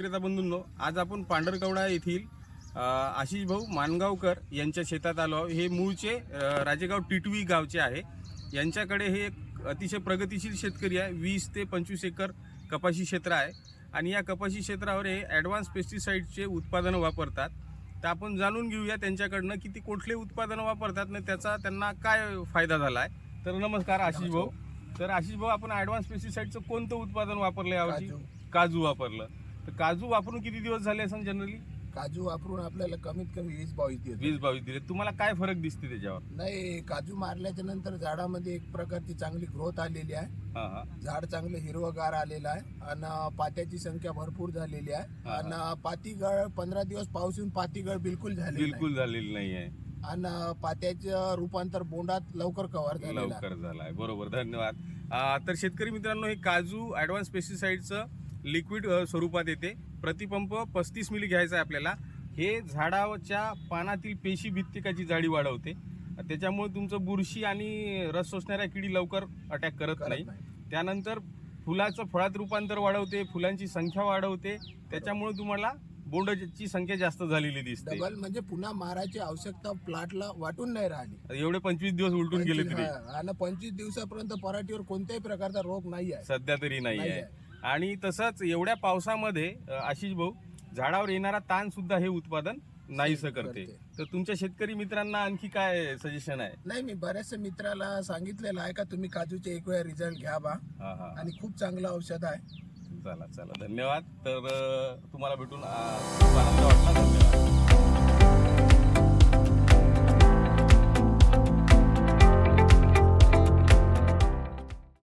विक्रेता बंधूंनो आज आपण पांढरकवडा येथील आशिष भाऊ मानगावकर यांच्या शेतात आलो आहोत. हे मूळचे राजेगाव टिटवी गावचे आहे. यांच्याकडे हे एक अतिशय प्रगतिशील शेतकरी आहे. वीस ते पंचवीस एकर कपाशी क्षेत्र आहे. आणि या कपाशी क्षेत्रावर हे ॲडव्हान्स पेस्टिसाईडचे उत्पादनं वापरतात. तर आपण जाणून घेऊया त्यांच्याकडनं की ते कुठले उत्पादनं वापरतात आणि त्याचा त्यांना काय फायदा झाला आहे. तर नमस्कार आशिष भाऊ. तर आशिष भाऊ आपण ॲडव्हान्स पेस्टिसाईडचं कोणतं उत्पादन वापरलं यावर्षी. काजू वापरलं. तर काजू वापरून किती दिवस झाले असं जनरली काजू वापरून आपल्याला कमीत कमी वीस बावीस दिवस वीस बावीस दिले. तुम्हाला काय फरक दिसते त्याच्यावर? नाही काजू मारल्याच्या नंतर झाडामध्ये एक प्रकारची चांगली ग्रोथ आलेली आहे. हा हा. झाड चांगलं हिरवगार आलेलं आहे आणि पात्याची संख्या भरपूर झालेली आहे. हा. आणि पातीगळ पंधरा दिवस पाऊस येऊन पातीगळ बिलकुल झाली बिलकुल झालेली नाही आहे. आणि पात्याचं रूपांतर बोंडात लवकर कव्हर झालेलं आहे. लवकर झालाय बरोबर धन्यवाद. आ, तर शेतकरी मित्रांनो हे काजू ॲडव्हान्स पेस्टिसाईडचं लिक्विड स्वरूपात येते. प्रतिपंप पस्तीस मिली घ्यायचं आहे आपल्याला. हे झाडाच्या पानातील पेशी भित्तिकाची जाडी वाढवते. त्याच्यामुळे तुमचं बुरशी आणि रस शोषणाऱ्या किडी लवकर अटॅक करत नाही. त्यानंतर फुलाचं फळात रूपांतर वाढवते फुलांची संख्या वाढवते. त्याच्यामुळे तुम्हाला बोंडाची संख्या जास्त झालेली दिसते. म्हणजे पुन्हा मारायची आवश्यकता प्लॉटला वाटून नाही राहिली. एवढे पंचवीस दिवस उलटून गेले तरी. आणि पंचवीस दिवसापर्यंत पराठीवर कोणत्याही प्रकारचा रोग नाही आहे सध्या तरी नाही आहे आणि तसंच एवढ्या पावसामध्ये आशिष भाऊ झाडावर येणारा ताण सुद्धा हे उत्पादन नाहीसं करते. तर तुमच्या शेतकरी मित्रांना आणखी काय सजेशन आहे? नाही मी बऱ्याचशा मित्राला सांगितलेलं आहे का तुम्ही काजूचे एक वेळा रिझल्ट घ्या बा. आणि खूप चांगलं औषध आहे. चला चला. धन्यवाद. तर तुम्हाला भेटून खूप आनंद वाटला. धन्यवाद.